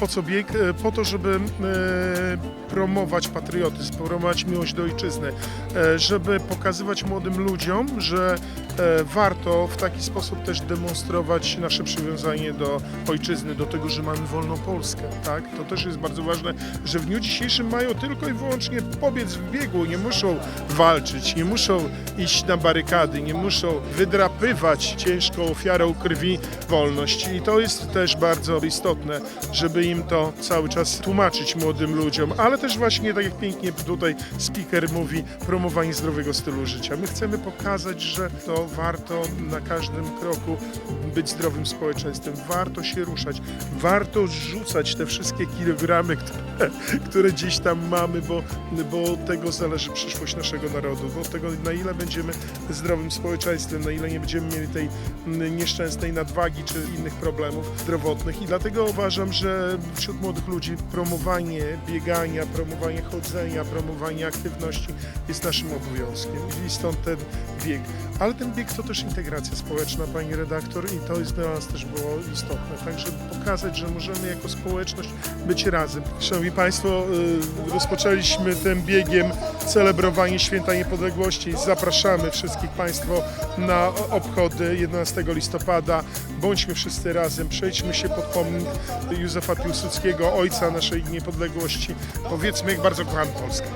po co bieg? E, Po to, żeby e, promować patriotyzm, promować miłość do ojczyzny, e, żeby pokazywać młodym ludziom, że warto w taki sposób też demonstrować nasze przywiązanie do ojczyzny, do tego, że mamy wolną Polskę. Tak? To też jest bardzo ważne, że w dniu dzisiejszym mają tylko i wyłącznie pobiec w biegu, nie muszą walczyć, nie muszą iść na barykady, nie muszą wydrapywać ciężką ofiarą krwi wolność. I to jest też bardzo istotne, żeby im to cały czas tłumaczyć młodym ludziom, ale też właśnie, tak jak pięknie tutaj speaker mówi, promowanie zdrowego stylu życia. My chcemy pokazać, że to warto na każdym kroku być zdrowym społeczeństwem, warto się ruszać, warto rzucać te wszystkie kilogramy, które, które gdzieś tam mamy, bo, bo od tego zależy przyszłość naszego narodu, bo od tego na ile będziemy zdrowym społeczeństwem, na ile nie będziemy mieli tej mm, nieszczęsnej nadwagi czy innych problemów zdrowotnych. I dlatego uważam, że wśród młodych ludzi promowanie biegania, promowanie chodzenia, promowanie aktywności jest naszym obowiązkiem i stąd ten bieg. Ale ten bieg to też integracja społeczna, pani redaktor, i to jest dla nas też było istotne, tak żeby pokazać, że możemy jako społeczność być razem. Szanowni Państwo, y, rozpoczęliśmy tym biegiem celebrowanie Święta Niepodległości. Zapraszamy wszystkich Państwa na obchody 11 listopada. Bądźmy wszyscy razem, przejdźmy się pod pomnik Józefa Piłsudskiego, ojca naszej niepodległości. Powiedzmy, jak bardzo kocham Polskę.